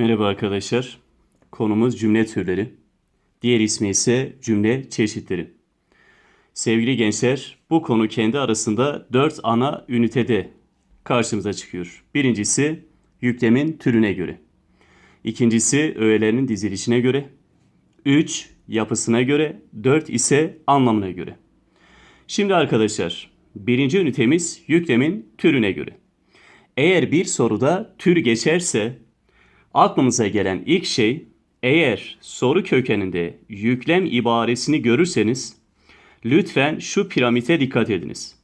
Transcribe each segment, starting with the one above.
Merhaba arkadaşlar. Konumuz cümle türleri. Diğer ismi ise cümle çeşitleri. Sevgili gençler, bu konu kendi arasında dört ana ünitede karşımıza çıkıyor. Birincisi yüklemin türüne göre. İkincisi öğelerinin dizilişine göre. Üç yapısına göre. Dört ise anlamına göre. Şimdi arkadaşlar, birinci ünitemiz yüklemin türüne göre. Eğer bir soruda tür geçerse aklımıza gelen ilk şey eğer soru kökeninde yüklem ibaresini görürseniz lütfen şu piramite dikkat ediniz.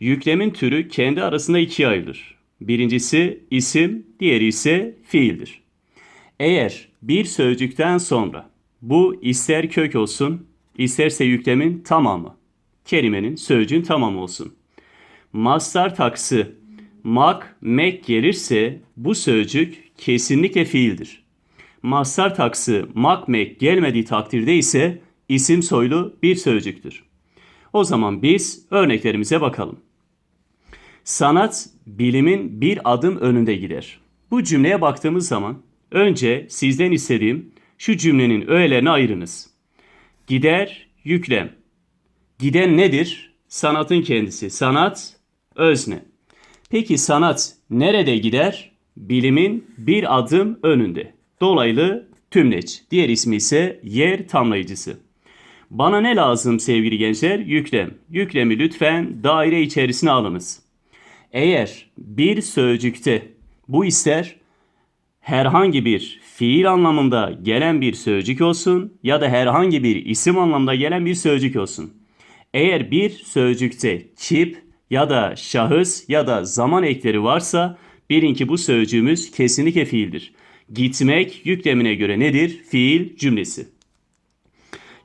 Yüklemin türü kendi arasında ikiye ayrılır. Birincisi isim, diğeri ise fiildir. Eğer bir sözcükten sonra bu ister kök olsun, isterse yüklemin tamamı, kelimenin, sözcüğün tamamı olsun. Mastar taksı mak, mek gelirse bu sözcük kesinlikle fiildir. Mastar taksı mak, mek gelmediği takdirde ise isim soylu bir sözcüktür. O zaman biz örneklerimize bakalım. Sanat bilimin bir adım önünde gider. Bu cümleye baktığımız zaman önce sizden istediğim şu cümlenin öğelerini ayırınız. Gider, yüklem. Giden nedir? Sanatın kendisi. Sanat, özne. Peki sanat nerede gider? Bilimin bir adım önünde. Dolaylı tümleç. Diğer ismi ise yer tamlayıcısı. Bana ne lazım sevgili gençler? Yüklem. Yüklemi lütfen daire içerisine alınız. Eğer bir sözcükte bu ister herhangi bir fiil anlamında gelen bir sözcük olsun ya da herhangi bir isim anlamında gelen bir sözcük olsun. Eğer bir sözcükte kip ya da şahıs ya da zaman ekleri varsa bilin ki bu sözcüğümüz kesinlikle fiildir. Gitmek yüklemine göre nedir? Fiil cümlesi.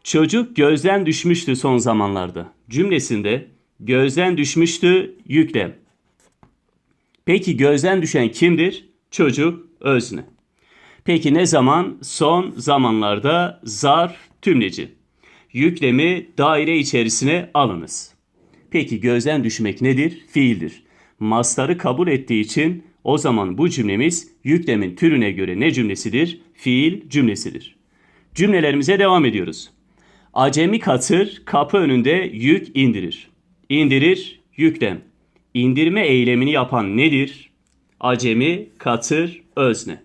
Çocuk gözden düşmüştü son zamanlarda. Cümlesinde gözden düşmüştü yüklem. Peki gözden düşen kimdir? Çocuk özne. Peki ne zaman? Son zamanlarda zarf tümleci. Yüklemi daire içerisine alınız. Peki gözden düşmek nedir? Fiildir. Mastarı kabul ettiği için o zaman bu cümlemiz yüklemin türüne göre ne cümlesidir? Fiil cümlesidir. Cümlelerimize devam ediyoruz. Acemi katır kapı önünde yük indirir. İndirir yüklem. İndirme eylemini yapan nedir? Acemi, katır, özne.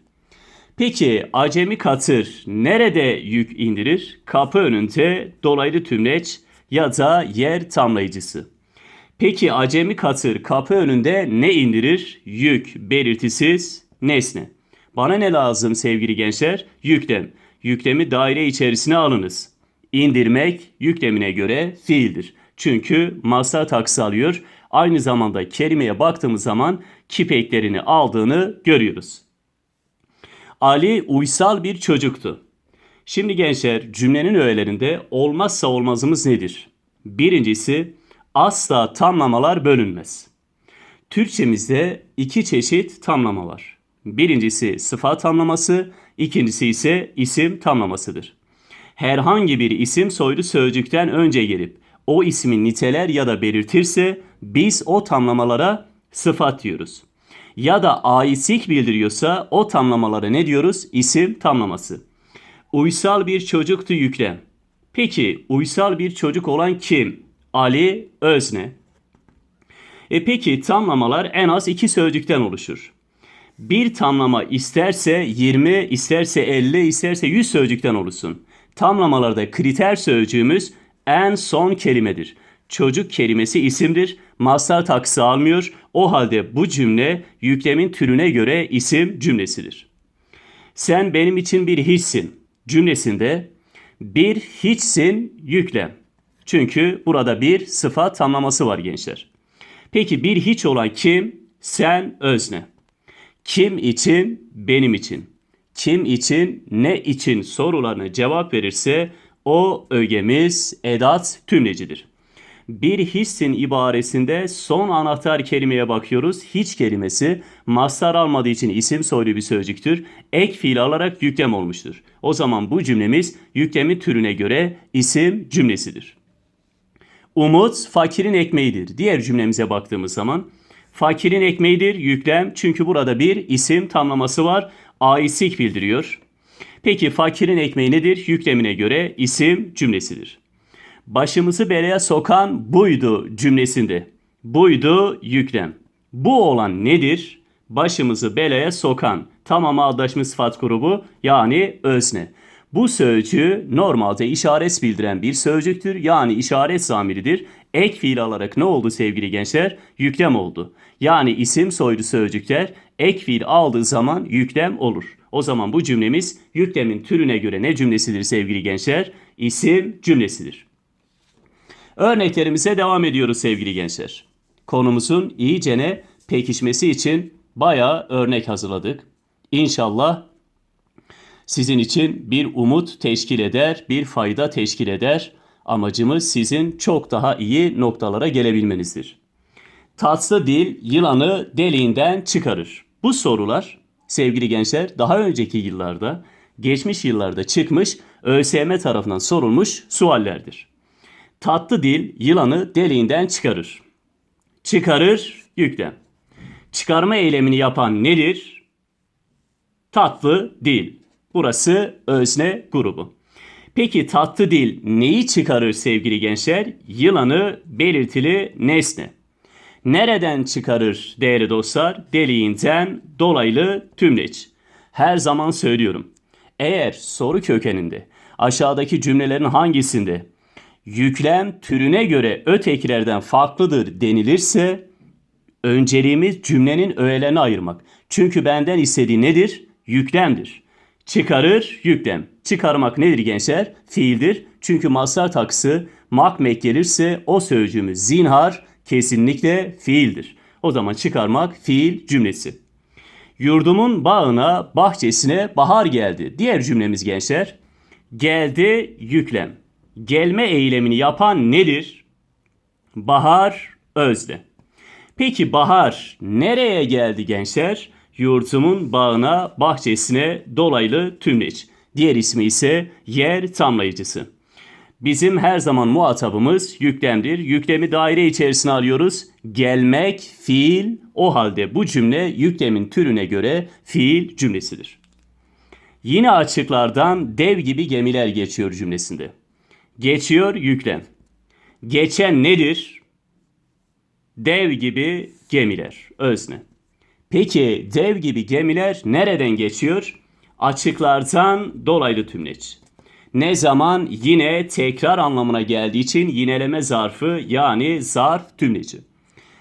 Peki acemi katır nerede yük indirir? Kapı önünde dolaylı tümleç ya da yer tamlayıcısı. Peki acemi katır kapı önünde ne indirir? Yük, belirtisiz, nesne. Bana ne lazım sevgili gençler? Yüklem. Yüklemi daire içerisine alınız. İndirmek yüklemine göre fiildir. Çünkü masa taksı alıyor. Aynı zamanda kelimeye baktığımız zaman kipeklerini aldığını görüyoruz. Ali uysal bir çocuktu. Şimdi gençler cümlenin öğelerinde olmazsa olmazımız nedir? Birincisi asla tamlamalar bölünmez. Türkçemizde iki çeşit tamlama var. Birincisi sıfat tamlaması, ikincisi ise isim tamlamasıdır. Herhangi bir isim soylu sözcükten önce gelip o ismin niteler ya da belirtirse biz o tamlamalara sıfat diyoruz. Ya da aitlik bildiriyorsa o tamlamalara ne diyoruz? İsim tamlaması. Uysal bir çocuktu yüklem. Peki uysal bir çocuk olan kim? Ali Özne. E peki tamlamalar en az iki sözcükten oluşur. Bir tamlama isterse 20, isterse 50, isterse 100 sözcükten oluşsun. Tamlamalarda kriter sözcüğümüz en son kelimedir. Çocuk kelimesi isimdir. Mastar taksı almıyor. O halde bu cümle yüklemin türüne göre isim cümlesidir. Sen benim için bir hiçsin cümlesinde bir hiçsin yüklem. Çünkü burada bir sıfat tamlaması var gençler. Peki bir hiç olan kim? Sen özne. Kim için? Benim için. Kim için? Ne için sorularına cevap verirse o ögemiz edat tümlecidir. Bir hissin ibaresinde son anahtar kelimeye bakıyoruz. Hiç kelimesi mastar almadığı için isim soylu bir sözcüktür. Ek fiil alarak yüklem olmuştur. O zaman bu cümlemiz yüklemin türüne göre isim cümlesidir. Umut fakirin ekmeğidir. Diğer cümlemize baktığımız zaman fakirin ekmeğidir yüklem çünkü burada bir isim tamlaması var. aitlik bildiriyor. Peki fakirin ekmeği nedir? Yüklemine göre isim cümlesidir. Başımızı belaya sokan buydu cümlesinde. Buydu yüklem. Bu olan nedir? Başımızı belaya sokan. Tamamı adlaşmış sıfat grubu yani özne. Bu sözcüğü normalde işaret bildiren bir sözcüktür. Yani işaret zamiridir. Ek fiil alarak ne oldu sevgili gençler? Yüklem oldu. Yani isim soylu sözcükler ek fiil aldığı zaman yüklem olur. O zaman bu cümlemiz yüklemin türüne göre ne cümlesidir sevgili gençler? İsim cümlesidir. Örneklerimize devam ediyoruz sevgili gençler. Konumuzun iyicene pekişmesi için bayağı örnek hazırladık. İnşallah sizin için bir umut teşkil eder, bir fayda teşkil eder. Amacımız sizin çok daha iyi noktalara gelebilmenizdir. Tatlı dil yılanı deliğinden çıkarır. Bu sorular sevgili gençler daha önceki yıllarda, geçmiş yıllarda çıkmış ÖSYM tarafından sorulmuş suallerdir. Tatlı dil yılanı deliğinden çıkarır. Çıkarır yüklem. Çıkarma eylemini yapan nedir? Tatlı dil. Burası özne grubu. Peki tatlı dil neyi çıkarır sevgili gençler? Yılanı belirtili nesne. Nereden çıkarır değerli dostlar? Deliğinden dolaylı tümleç. Her zaman söylüyorum. Eğer soru kökeninde aşağıdaki cümlelerin hangisinde yüklem türüne göre ötekilerden farklıdır denilirse önceliğimiz cümlenin öğelerini ayırmak. Çünkü benden istediği nedir? Yüklemdir. Çıkarır, yüklem. Çıkarmak nedir gençler? Fiildir. Çünkü mastar takısı makmek gelirse o sözcüğümüz zinhar kesinlikle fiildir. O zaman çıkarmak fiil cümlesi. Yurdumun bağına, bahçesine bahar geldi. Diğer cümlemiz gençler. Geldi yüklem. Gelme eylemini yapan nedir? Bahar özde. Peki bahar nereye geldi gençler? Yurtumun bağına, bahçesine dolaylı tümleç. Diğer ismi ise yer tamlayıcısı. Bizim her zaman muhatabımız yüklemdir. Yüklemi daire içerisine alıyoruz. Gelmek fiil. O halde bu cümle yüklemin türüne göre fiil cümlesidir. Yine açıklardan dev gibi gemiler geçiyor cümlesinde. Geçiyor yüklem. Geçen nedir? Dev gibi gemiler. Özne. Peki dev gibi gemiler nereden geçiyor? Açıklardan dolaylı tümleç. Ne zaman yine tekrar anlamına geldiği için yineleme zarfı yani zarf tümleci.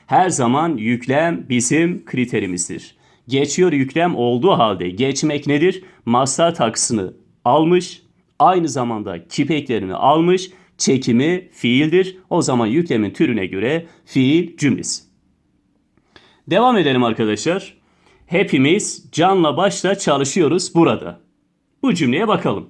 Her zaman yüklem bizim kriterimizdir. Geçiyor yüklem olduğu halde geçmek nedir? Mastar taksını almış, aynı zamanda kipeklerini almış, çekimi fiildir. O zaman yüklemin türüne göre fiil cümlesi. Devam edelim arkadaşlar. Hepimiz canla başla çalışıyoruz burada. Bu cümleye bakalım.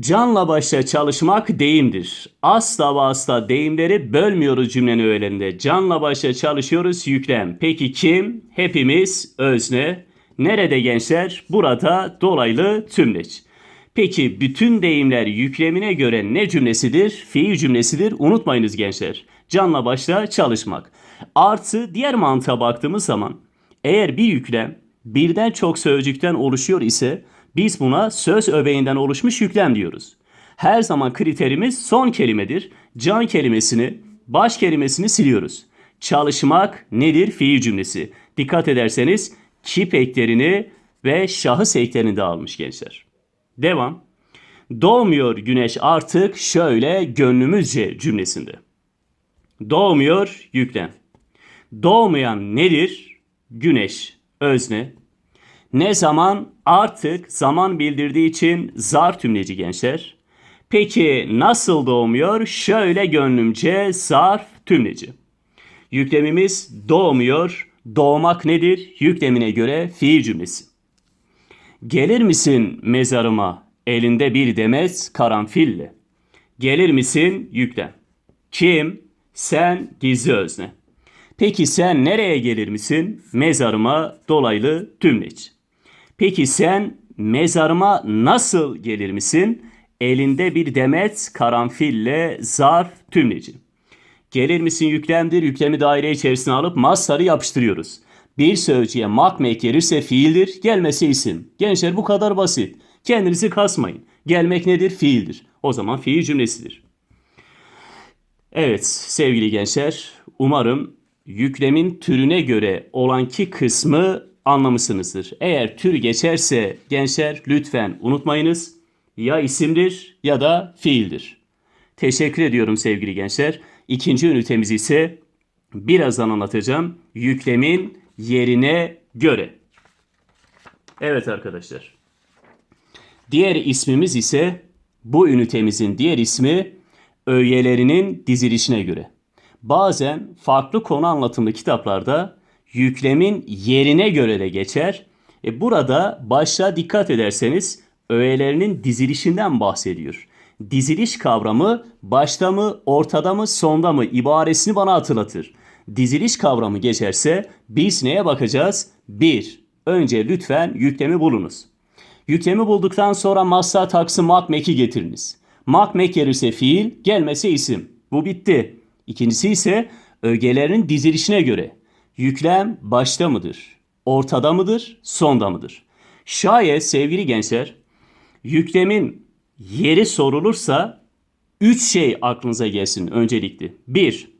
Canla başla çalışmak deyimdir. Asla ve asla deyimleri bölmüyoruz cümlenin öğelerinde. Canla başla çalışıyoruz yüklem. Peki kim? Hepimiz özne. Nerede gençler? Burada dolaylı tümleç. Peki bütün deyimler yüklemine göre ne cümlesidir? Fiil cümlesidir. Unutmayınız gençler. Canla başla çalışmak. Artı diğer mantığa baktığımız zaman eğer bir yüklem birden çok sözcükten oluşuyor ise biz buna söz öbeğinden oluşmuş yüklem diyoruz. Her zaman kriterimiz son kelimedir. Can kelimesini, baş kelimesini siliyoruz. Çalışmak nedir? Fiil cümlesi. Dikkat ederseniz kip eklerini ve şahıs eklerini de almış gençler. Devam. Doğmuyor güneş artık şöyle gönlümüzce cümlesinde. Doğmuyor yüklem. Doğmayan nedir? Güneş, özne. Ne zaman? Artık zaman bildirdiği için zar tümleci gençler. Peki nasıl doğmuyor? Şöyle gönlümce zarf tümleci. Yüklemimiz doğmuyor. Doğmak nedir? Yüklemine göre fiil cümlesi. Gelir misin mezarıma elinde bir demet karanfille? Gelir misin yüklem. Kim? Sen gizli özne. Peki sen nereye gelir misin? Mezarıma dolaylı tümleç. Peki sen mezarıma nasıl gelir misin? Elinde bir demet karanfille zarf tümleci. Gelir misin yüklemdir. Yüklemi daire içerisine alıp mastarı yapıştırıyoruz. Bir sözcüğe mak mek gelirse fiildir, gelmesi isim. Gençler bu kadar basit. Kendinizi kasmayın. Gelmek nedir? Fiildir. O zaman fiil cümlesidir. Evet sevgili gençler, umarım yüklemin türüne göre olan ki kısmı anlamışsınızdır. Eğer tür geçerse gençler lütfen unutmayınız. Ya isimdir ya da fiildir. Teşekkür ediyorum sevgili gençler. İkinci ünitemiz ise birazdan anlatacağım. Yüklemin yerine göre. Evet arkadaşlar. Diğer ismimiz ise bu ünitemizin diğer ismi öğelerinin dizilişine göre. Bazen farklı konu anlatımlı kitaplarda yüklemin yerine göre de geçer. E burada başta dikkat ederseniz öğelerinin dizilişinden bahsediyor. Diziliş kavramı başta mı, ortada mı, sonda mı ibaresini bana hatırlatır. Diziliş kavramı geçerse biz neye bakacağız? 1. Önce lütfen yüklemi bulunuz. Yüklemi bulduktan sonra massa taksı mak meki getiriniz. Mak mek gelirse fiil, gelmese isim. Bu bitti. İkincisi ise ögelerin dizilişine göre. Yüklem başta mıdır? Ortada mıdır? Sonda mıdır? Şayet sevgili gençler yüklemin yeri sorulursa üç şey aklınıza gelsin öncelikli. Bir,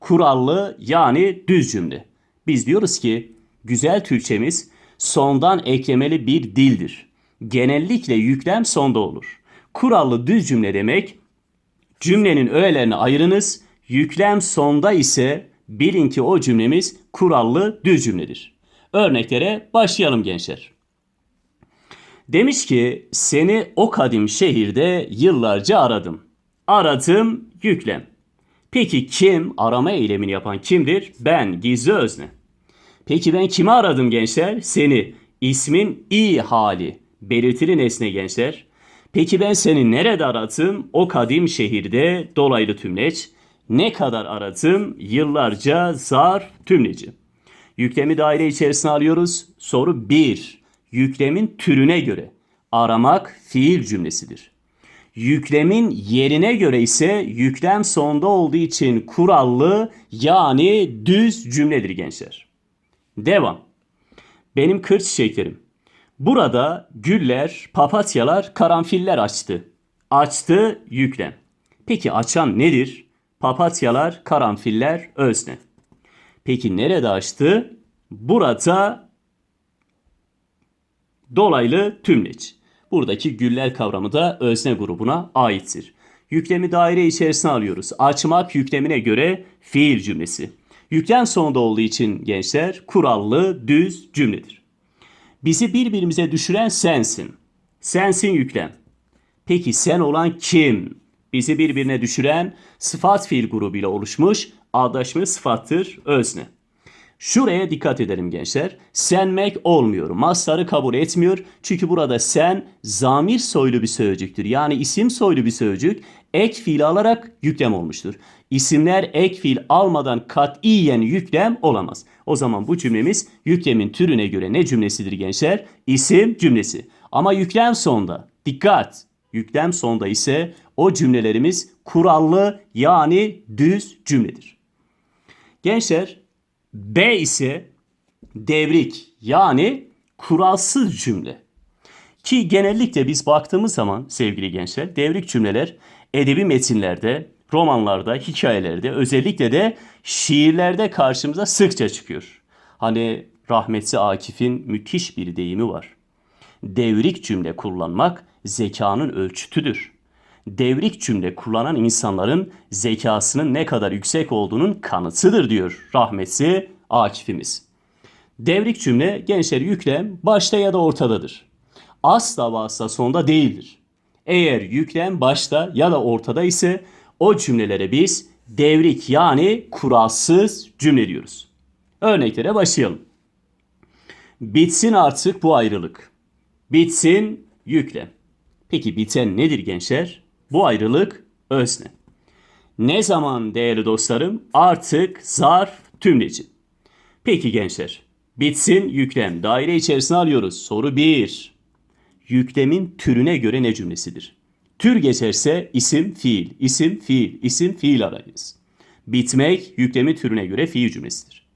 kurallı yani düz cümle. Biz diyoruz ki güzel Türkçemiz sondan eklemeli bir dildir. Genellikle yüklem sonda olur. Kurallı düz cümle demek cümlenin öğelerini ayırınız. Yüklem sonda ise bilin ki o cümlemiz kurallı düz cümledir. Örneklere başlayalım gençler. Demiş ki seni o kadim şehirde yıllarca aradım. Aradım yüklem. Peki kim arama eylemini yapan kimdir? Ben gizli özne. Peki ben kimi aradım gençler? Seni. İsmin i hali. Belirtili nesne gençler. Peki ben seni nerede aradım? O kadim şehirde dolaylı tümleç. Ne kadar aradım? Yıllarca zarf tümleci. Yüklemi daire içerisine alıyoruz. Soru 1. Yüklemin türüne göre aramak fiil cümlesidir. Yüklemin yerine göre ise yüklem sonda olduğu için kurallı yani düz cümledir gençler. Devam. Benim kır çiçeklerim. Burada güller, papatyalar, karanfiller açtı. Açtı yüklem. Peki açan nedir? Papatyalar, karanfiller, özne. Peki nerede açtı? Burada dolaylı tümleç. Buradaki güller kavramı da özne grubuna aittir. Yüklemi daire içerisine alıyoruz. Açmak yüklemine göre fiil cümlesi. Yüklem sonunda olduğu için gençler kurallı düz cümledir. Bizi birbirimize düşüren sensin. Sensin yüklem. Peki sen olan kim? Bizi birbirine düşüren sıfat fiil grubuyla oluşmuş adaşmış sıfattır özne. Şuraya dikkat edelim gençler. Senmek olmuyor. Mastarı kabul etmiyor. Çünkü burada sen zamir soylu bir sözcüktür. Yani isim soylu bir sözcük ek fiil alarak yüklem olmuştur. İsimler ek fiil almadan katiyen yüklem olamaz. O zaman bu cümlemiz yüklemin türüne göre ne cümlesidir gençler? İsim cümlesi. Ama yüklem sonda. Dikkat! Yüklem sonda ise o cümlelerimiz kurallı yani düz cümledir. Gençler B ise devrik yani kuralsız cümle. Ki genellikle biz baktığımız zaman sevgili gençler devrik cümleler edebi metinlerde, romanlarda, hikayelerde özellikle de şiirlerde karşımıza sıkça çıkıyor. Hani rahmetli Akif'in müthiş bir deyimi var. Devrik cümle kullanmak zekanın ölçütüdür. Devrik cümle kullanan insanların zekasının ne kadar yüksek olduğunun kanıtıdır diyor rahmetli Akif'imiz. Devrik cümle gençler yüklem başta ya da ortadadır. Asla ve asla sonda değildir. Eğer yüklem başta ya da ortada ise o cümlelere biz devrik yani kuralsız cümle diyoruz. Örneklere başlayalım. Bitsin artık bu ayrılık. Bitsin yüklem. Peki biten nedir gençler? Bu ayrılık özne. Ne zaman değerli dostlarım? Artık zarf tümleci. Peki gençler. Bitsin yüklem. Daire içerisine alıyoruz. Soru 1. Yüklemin türüne göre ne cümlesidir? Tür geçerse isim, fiil, isim, fiil, isim, fiil arayız. Bitmek yüklemin türüne göre fiil cümlesidir.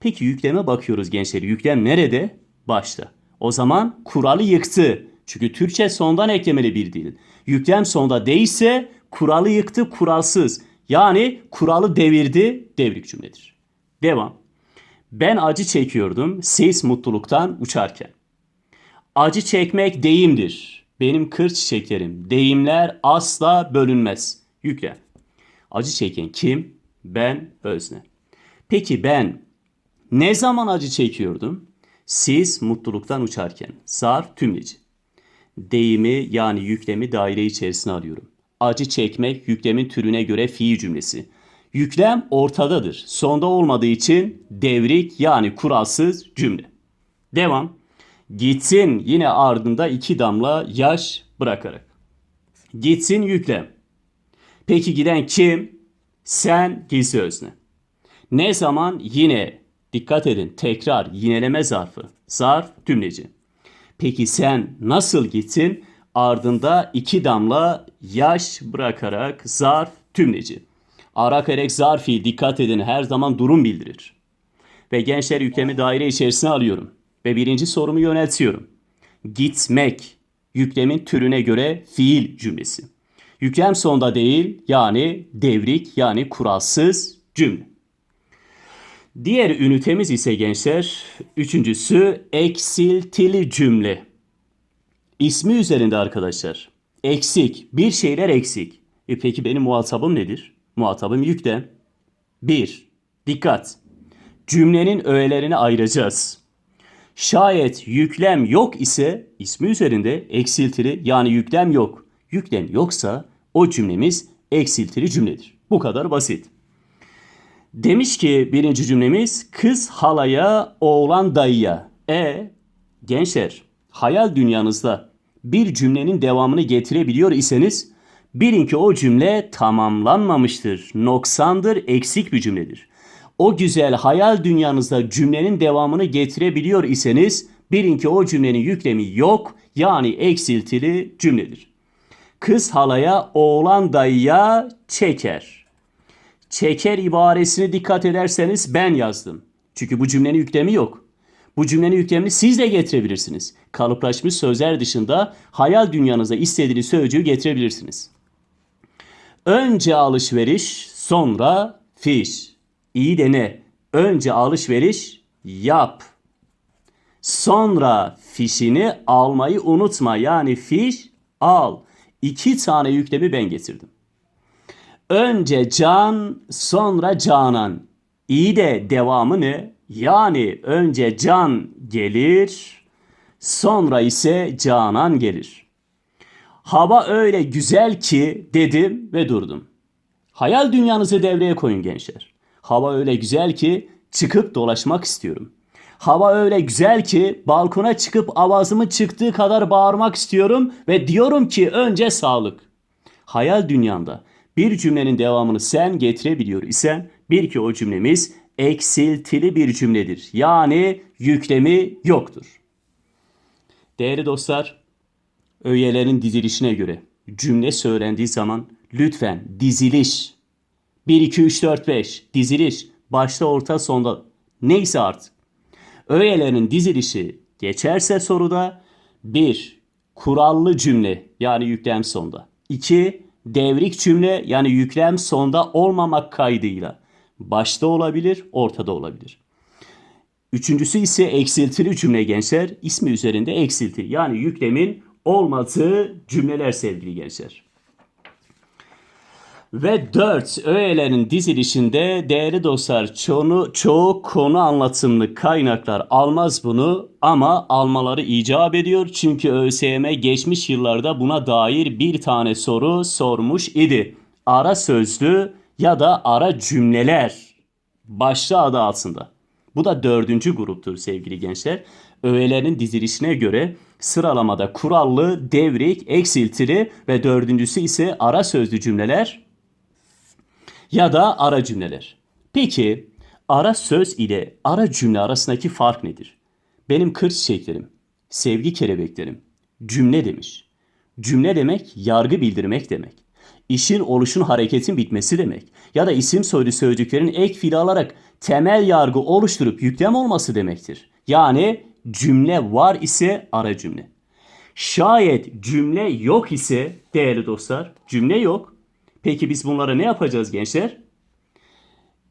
Peki yükleme bakıyoruz gençler. Yüklem nerede? Başta. O zaman kuralı yıktı. Çünkü Türkçe sondan eklemeli bir dil. Yüklem sonda değilse kuralı yıktı kuralsız. Yani kuralı devirdi devrik cümledir. Devam. Ben acı çekiyordum siz mutluluktan uçarken. Acı çekmek deyimdir. Benim kır çiçeklerim. Deyimler asla bölünmez. Yüklem. Acı çeken kim? Ben özne. Peki ben ne zaman acı çekiyordum? Siz mutluluktan uçarken. Zarf tümleci. Deyimi yani yüklemi daire içerisine alıyorum. Acı çekmek yüklemin türüne göre fiil cümlesi. Yüklem ortadadır. Sonda olmadığı için devrik yani kuralsız cümle. Devam. Gitsin yine ardında iki damla yaş bırakarak. Gitsin yüklem. Peki giden kim? Sen gizli özne. Ne zaman? Yine. Dikkat edin. Tekrar. Yineleme zarfı. Zarf tümleci. Peki sen nasıl gittin? Ardında iki damla yaş bırakarak zarf tümleci. Arak erek zarfi dikkat edin her zaman durum bildirir. Ve gençler yüklemi daire içerisine alıyorum. Ve birinci sorumu yöneltiyorum. Gitmek yüklemin türüne göre fiil cümlesi. Yüklem sonda değil yani devrik yani kuralsız cümle. Diğer ünitemiz ise gençler üçüncüsü eksiltili cümle. İsmi üzerinde arkadaşlar. Eksik. Bir şeyler eksik. E peki benim muhatabım nedir? Muhatabım yüklem. Bir. Dikkat. Cümlenin öğelerini ayıracağız. Şayet yüklem yok ise ismi üzerinde eksiltili yani yüklem yok. Yüklem yoksa o cümlemiz eksiltili cümledir. Bu kadar basit. Demiş ki birinci cümlemiz kız halaya, oğlan dayıya. E gençler hayal dünyanızda bir cümlenin devamını getirebiliyor iseniz bilin ki o cümle tamamlanmamıştır. Noksandır, eksik bir cümledir. O güzel hayal dünyanızda cümlenin devamını getirebiliyor iseniz bilin ki o cümlenin yüklemi yok yani eksiltili cümledir. Kız halaya, oğlan dayıya çeker. Çeker ibaresini dikkat ederseniz ben yazdım. Çünkü bu cümlenin yüklemi yok. Bu cümlenin yüklemini siz de getirebilirsiniz. Kalıplaşmış sözler dışında hayal dünyanıza istediğiniz sözcüğü getirebilirsiniz. Önce alışveriş, sonra fiş. İyi de ne? Önce alışveriş yap. Sonra fişini almayı unutma. Yani fiş al. İki tane yüklemi ben getirdim. Önce can, sonra canan. İyi de devamı ne? Yani önce can gelir, sonra ise canan gelir. Hava öyle güzel ki dedim ve durdum. Hayal dünyanızı devreye koyun gençler. Hava öyle güzel ki çıkıp dolaşmak istiyorum. Hava öyle güzel ki balkona çıkıp avazımı çıktığı kadar bağırmak istiyorum ve diyorum ki önce sağlık. Hayal dünyanda bir cümlenin devamını sen getirebiliyor isen bir ki o cümlemiz eksiltili bir cümledir. Yani yüklemi yoktur. Değerli dostlar, öğelerin dizilişine göre cümle söylendiği zaman lütfen diziliş 1 2 3 4 5 diziliş başta orta sonda neyse artık. Öğelerin dizilişi geçerse soruda 1 kurallı cümle yani yüklem sonda. 2 devrik cümle yani yüklem sonda olmamak kaydıyla başta olabilir, ortada olabilir. Üçüncüsü ise eksiltili cümle gençler. İsmi üzerinde eksilti. Yani yüklemin olmadığı cümleler sevgili gençler. Ve dört öğelerin dizilişinde değerli dostlar çoğu, çoğu konu anlatımlı kaynaklar almaz bunu ama almaları icap ediyor. Çünkü ÖSYM geçmiş yıllarda buna dair bir tane soru sormuş idi. Ara sözlü ya da ara cümleler başlığı adı altında. Bu da dördüncü gruptur sevgili gençler. Öğelerin dizilişine göre sıralamada kurallı, devrik, eksiltili ve dördüncüsü ise ara sözlü cümleler ya da ara cümleler. Peki ara söz ile ara cümle arasındaki fark nedir? Benim kır çiçeklerim, sevgi kelebeklerim, cümle demiş. Cümle demek yargı bildirmek demek. işin oluşun hareketin bitmesi demek. Ya da isim soylu sözcüklerin ek fiili alarak temel yargı oluşturup yüklem olması demektir. Yani cümle var ise ara cümle. Şayet cümle yok ise değerli dostlar cümle yok. Peki biz bunlara ne yapacağız gençler?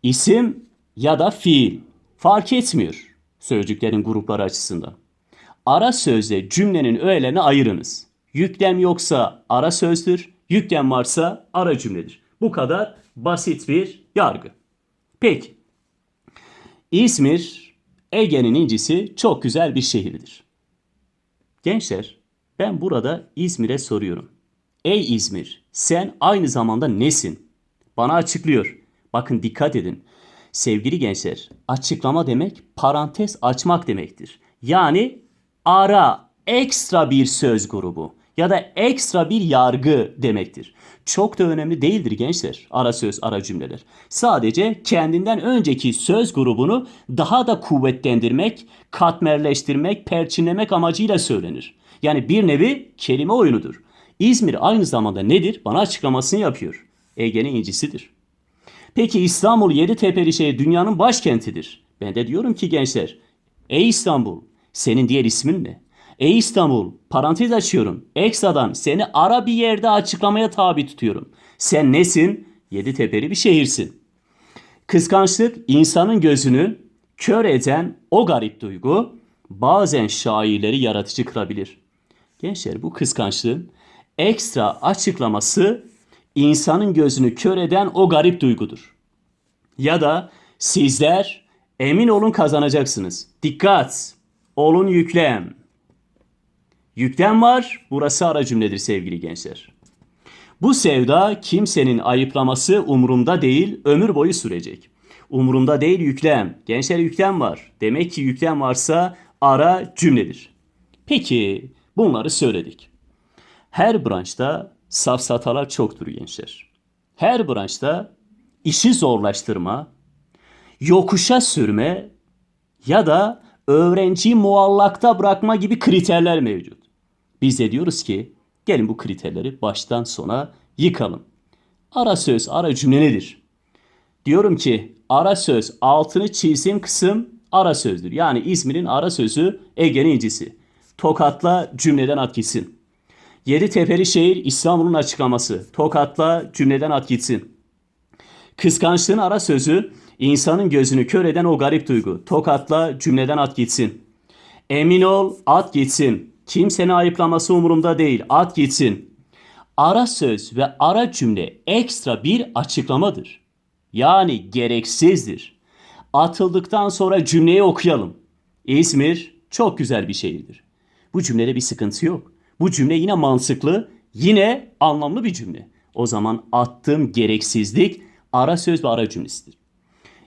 İsim ya da fiil fark etmiyor sözcüklerin grupları açısından. Ara sözle cümlenin öğelerini ayırınız. Yüklem yoksa ara sözdür, yüklem varsa ara cümledir. Bu kadar basit bir yargı. Peki. İzmir, Ege'nin incisi çok güzel bir şehirdir. Gençler, ben burada İzmir'e soruyorum. Ey İzmir, sen aynı zamanda nesin? Bana açıklıyor. Bakın dikkat edin. Sevgili gençler, açıklama demek parantez açmak demektir. Yani ara, ekstra bir söz grubu ya da ekstra bir yargı demektir. Çok da önemli değildir gençler ara söz, ara cümleler. Sadece kendinden önceki söz grubunu daha da kuvvetlendirmek, katmerleştirmek, perçinlemek amacıyla söylenir. Yani bir nevi kelime oyunudur. İzmir aynı zamanda nedir? Bana açıklamasını yapıyor. Ege'nin incisidir. Peki İstanbul Yeditepe'li şehir dünyanın başkentidir. Ben de diyorum ki gençler, ey İstanbul, senin diğer ismin ne? Ey İstanbul, parantez açıyorum. Ekstradan seni ara bir yerde açıklamaya tabi tutuyorum. Sen nesin? Yeditepe'li bir şehirsin. Kıskançlık insanın gözünü kör eden o garip duygu bazen şairleri yaratıcı kılabilir. Gençler bu kıskançlığın ekstra açıklaması insanın gözünü kör eden o garip duygudur. Ya da sizler emin olun kazanacaksınız. Dikkat! Olun yüklem. Yüklem var. Burası ara cümledir sevgili gençler. Bu sevda kimsenin ayıplaması umurumda değil, ömür boyu sürecek. Umurumda değil yüklem. Gençler yüklem var. Demek ki yüklem varsa ara cümledir. Peki bunları söyledik. Her branşta safsatalar çoktur gençler. Her branşta işi zorlaştırma, yokuşa sürme ya da öğrenciyi muallakta bırakma gibi kriterler mevcut. Biz de diyoruz ki gelin bu kriterleri baştan sona yıkalım. Ara söz, ara cümle nedir? Diyorum ki ara söz altını çizdiğim kısım ara sözdür. Yani İzmir'in ara sözü Ege'nin incisi. Tokatla cümleden at gitsin. Yeditepe'li şehir İstanbul'un açıklaması. Tokatla cümleden at gitsin. Kıskançlığın ara sözü insanın gözünü kör eden o garip duygu. Tokatla cümleden at gitsin. Emin ol at gitsin. Kimsenin ayıplaması umurumda değil. At gitsin. Ara söz ve ara cümle ekstra bir açıklamadır. Yani gereksizdir. Atıldıktan sonra cümleyi okuyalım. İzmir çok güzel bir şehirdir. Bu cümlede bir sıkıntı yok. Bu cümle yine mantıklı, yine anlamlı bir cümle. O zaman attığım gereksizlik ara söz ve ara cümlesidir.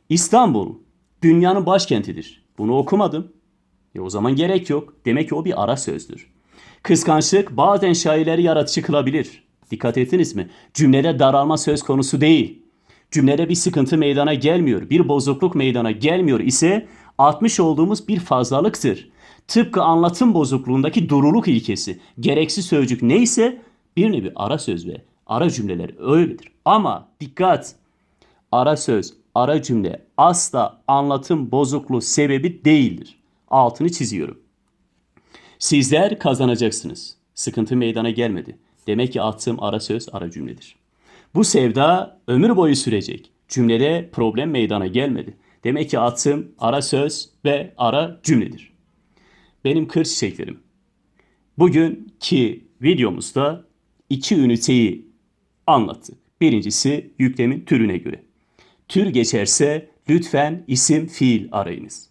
İstanbul dünyanın başkentidir. Bunu okumadım. E o zaman gerek yok. Demek ki o bir ara sözdür. Kıskançlık bazen şairleri yaratıcı kılabilir. Dikkat ettiniz mi? Cümlede daralma söz konusu değil. Cümlede bir sıkıntı meydana gelmiyor, bir bozukluk meydana gelmiyor ise atmış olduğumuz bir fazlalıktır. Tıpkı anlatım bozukluğundaki duruluk ilkesi. Gereksiz sözcük neyse bir nevi ara söz ve ara cümleler öyledir. Ama dikkat! Ara söz, ara cümle asla anlatım bozukluğu sebebi değildir. Altını çiziyorum. Sizler kazanacaksınız. Sıkıntı meydana gelmedi. Demek ki attığım ara söz ara cümledir. Bu sevda ömür boyu sürecek. Cümlede problem meydana gelmedi. Demek ki attığım ara söz ve ara cümledir. Benim kır çiçeklerim. Bugünkü videomuzda iki üniteyi anlattık. Birincisi yüklemin türüne göre. Tür geçerse lütfen isim fiil arayınız.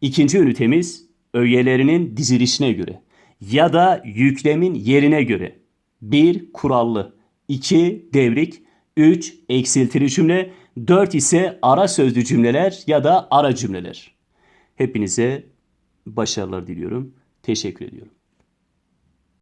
İkinci ünitemiz öğelerinin dizilişine göre ya da yüklemin yerine göre. 1 kurallı, 2 devrik, 3 eksiltili cümle, 4 ise ara sözlü cümleler ya da ara cümleler. Hepinize başarılar diliyorum. Teşekkür ediyorum.